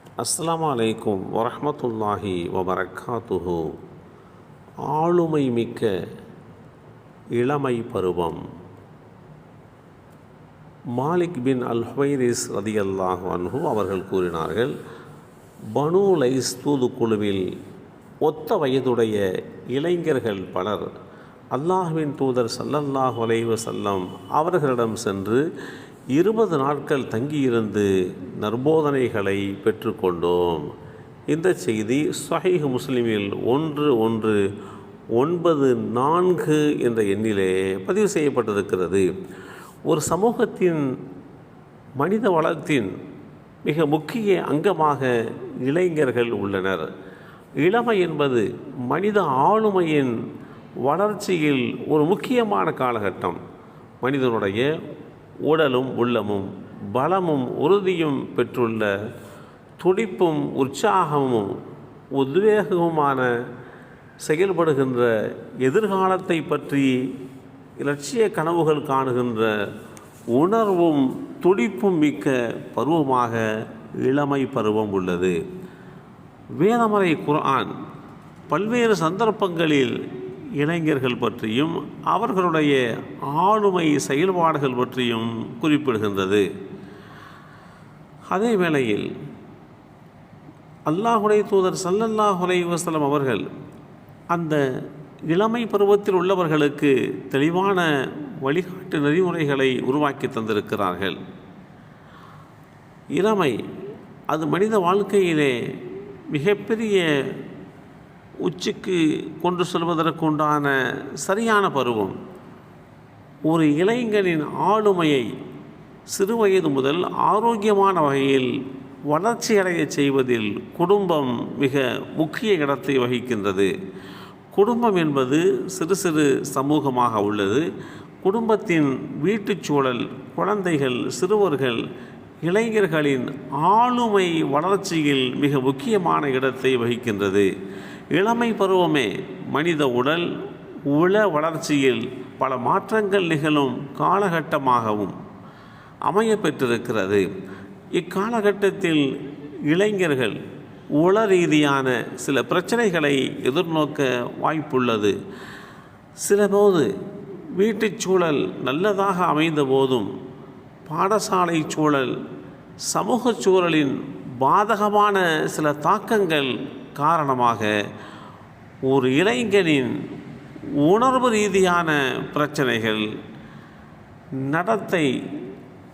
அஸ்லாம் வலைக்கும் வரமத்துல்லாஹி வபரக்காத்துஹு. ஆளுமை மிக்க இளமை பருவம். மாலிக் பின் அல் ஹுவைரிஸ் ரதியல்லாஹு அன்ஹு அவர்கள் கூறினார்கள் பனு லைஸ் தூதுக்குழுவில் ஒத்த வயதுடைய இளைஞர்கள் பலர் அல்லாஹ்வின் தூதர் சல்லல்லாஹ் வலைவ வஸல்லம் அவர்களிடம் சென்று இருபது நாட்கள் தங்கியிருந்து நற்போதனைகளை பெற்றுக்கொண்டோம். இந்த செய்தி சஹீஹ் முஸ்லிமில் ஒன்று ஒன்று ஒன்பது நான்கு என்ற எண்ணிலே பதிவு செய்யப்பட்டிருக்கிறது. ஒரு சமூகத்தின் மனித வளத்தின் மிக முக்கிய அங்கமாக இளைஞர்கள் உள்ளனர். இளமை என்பது மனித ஆளுமையின் வளர்ச்சியில் ஒரு முக்கியமான காலகட்டம். மனிதனுடைய உடலும் உள்ளமும் பலமும் உறுதியும் பெற்றுள்ள துடிப்பும் உற்சாகமும் உத்வேகமுமான செயல்படுகின்ற எதிர்காலத்தை பற்றி இலட்சிய கனவுகள் காணுகின்ற உணர்வும் துடிப்பும் மிக்க பருவமாக இளமை பருவம் உள்ளது. வேதமறை குர்ஆன் பல்வேறு சந்தர்ப்பங்களில் இளைஞர்கள் பற்றியும் அவர்களுடைய ஆளுமை செயல்பாடுகள் பற்றியும் குறிப்பிடுகின்றது. அதே வேளையில் அல்லாஹுடைய தூதர் சல்லல்லாஹ் அலைஹி அவர்கள் அந்த இளமை பருவத்தில் உள்ளவர்களுக்கு தெளிவான வழிகாட்டு நெறிமுறைகளை உருவாக்கி தந்திருக்கிறார்கள். இளமை அது மனித வாழ்க்கையிலே மிகப்பெரிய உச்சிக்கு கொண்டு செல்வதற்குண்டான சரியான பருவம். ஒரு இளைஞனின் ஆளுமையை சிறுவயது முதல் ஆரோக்கியமான வகையில் வளர்ச்சியடைய செய்வதில் குடும்பம் மிக முக்கிய இடத்தை வகிக்கின்றது. குடும்பம் என்பது சிறு சிறு சமூகமாக உள்ளது. குடும்பத்தின் வீட்டுச் சூழல் குழந்தைகள் சிறுவர்கள் இளைஞர்களின் ஆளுமை வளர்ச்சியில் மிக முக்கியமான இடத்தை வகிக்கின்றது. இளமை பருவமே மனித உடல் உள வளர்ச்சியில் பல மாற்றங்கள் நிகழும் காலகட்டமாகவும் அமைய பெற்றிருக்கிறது இக்காலகட்டத்தில் இளைஞர்கள் உள ரீதியான சில பிரச்சனைகளை எதிர்நோக்க வாய்ப்புள்ளது. சிலபோது வீட்டுச் சூழல் நல்லதாக அமைந்த போதும் பாடசாலை சூழல் சமூக சூழலின் பாதகமான சில தாக்கங்கள் காரணமாக ஒரு இளைஞனின் உணர்வு ரீதியான பிரச்சனைகள் நடத்தை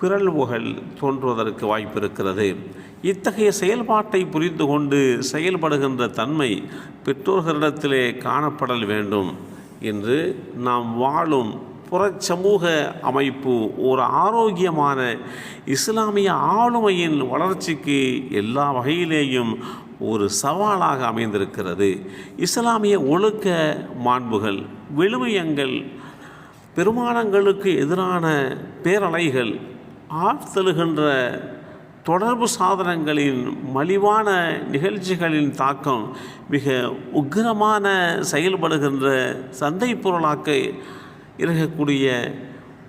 பிறழ்வுகள் தோன்றுவதற்கு வாய்ப்பு இருக்கிறது இத்தகைய செயல்பாட்டை புரிந்து கொண்டு செயல்படுகின்ற தன்மை பெற்றோர்களிடத்திலே காணப்படல் வேண்டும் என்று நாம் வாழும் புறச்சமூக அமைப்பு ஒரு ஆரோக்கியமான இஸ்லாமிய ஆளுமையின் வளர்ச்சிக்கு எல்லா வகையிலேயும் ஒரு சவாலாக அமைந்திருக்கிறது. இஸ்லாமிய ஒழுக்க மாண்புகள் விழுமியங்கள் பெருமானங்களுக்கு எதிரான பேரலைகள் ஆழ்த்தழுகின்ற தொடர்பு சாதனங்களின் மலிவான நிகழ்ச்சிகளின் தாக்கம் மிக உக்கிரமான செயல்படுகின்ற சந்தை பொருளாக்க இருக்கக்கூடிய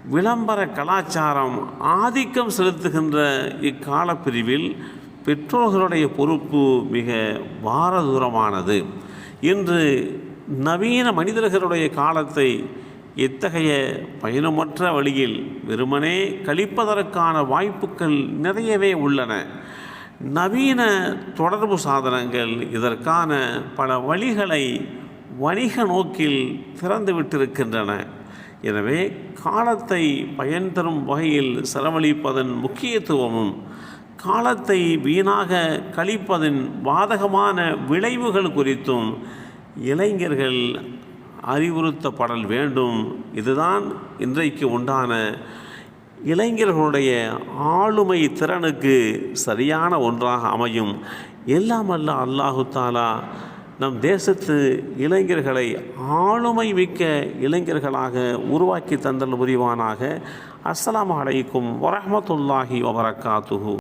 விளம்பர கலாச்சாரம் ஆதிக்கம் செலுத்துகின்ற இக்காலப்பிரிவில் பெற்றோர்களுடைய பொறுப்பு மிக பாரதூரமானது. இன்று நவீன மனிதர்களுடைய காலத்தை இத்தகைய பயணமற்ற வழியில் வெறுமனே கழிப்பதற்கான வாய்ப்புகள் நிறையவே உள்ளன. நவீன தொடர்பு சாதனங்கள் இதற்கான பல வழிகளை வணிக நோக்கில் திறந்துவிட்டிருக்கின்றன எனவே காலத்தை பயன் தரும் வகையில் செலவழிப்பதன் முக்கியத்துவமும் காலத்தை வீணாக கழிப்பதன் பாதகமான விளைவுகள் குறித்தும் இளைஞர்கள் அறிவுறுத்தப்படல் வேண்டும். இதுதான் இன்றைக்கு உண்டான இளைஞர்களுடைய ஆளுமை திறனுக்கு சரியான ஒன்றாக அமையும். எல்லாம் அல்ல அல்லாஹு தாலா நம் தேசத்து இளைஞர்களை ஆளுமை மிக்க இளைஞர்களாக உருவாக்கி தந்தல் புரிவானாக. அஸ்லாம் அலைக்கும் வரமத்துல்லாஹி வபரகாத்துஹு.